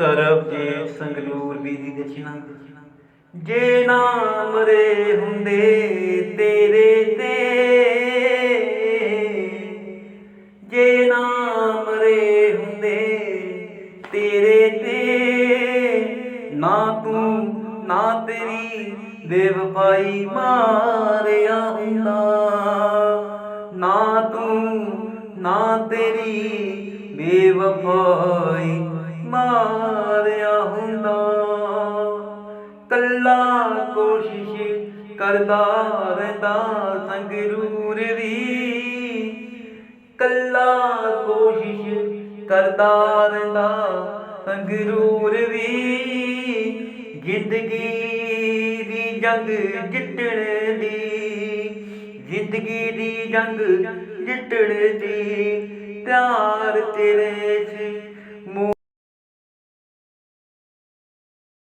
ਸਰਬਜੀਤ ਸੰਗਰੂਰ ਬੀਦੀ ਦਛਿਣਾ ਜੇ ਨਾਮ ਰੇ ਹੁੰਦੇ ਤੇਰੇ ਤੇ, ਜੇ ਨਾਮ ਰੇ ਹੁੰਦੇ ਤੇਰੇ ਤੇ, ਨਾ ਤੂੰ, ਨਾ ਤੇਰੀ ਬੇਵਫਾਈ ਮਾਰਿਆ ਹੁੰਦਾ। ਨਾ ਤੂੰ, ਨਾ ਤੇਰੀ ਬੇਵਫਾਈ ਕੱਲਾ ਕੋਸ਼ਿਸ਼ ਕਰਦਾ ਰਹਿੰਦਾ ਸੰਗਰੂਰ ਵੀ। ਕੱਲਾ ਕੋਸ਼ਿਸ਼ ਕਰਦਾ ਰਹਿੰਦਾ ਸੰਗਰੂਰ ਵੀ। ਜ਼ਿੰਦਗੀ ਦੀ ਜੰਗ ਜਿੱਤਣ ਦੀ, ਜ਼ਿੰਦਗੀ ਦੀ ਜੰਗ ਜਿੱਤਣ ਦੀ ਪਿਆਰ ਤੇਰੇ 'ਚ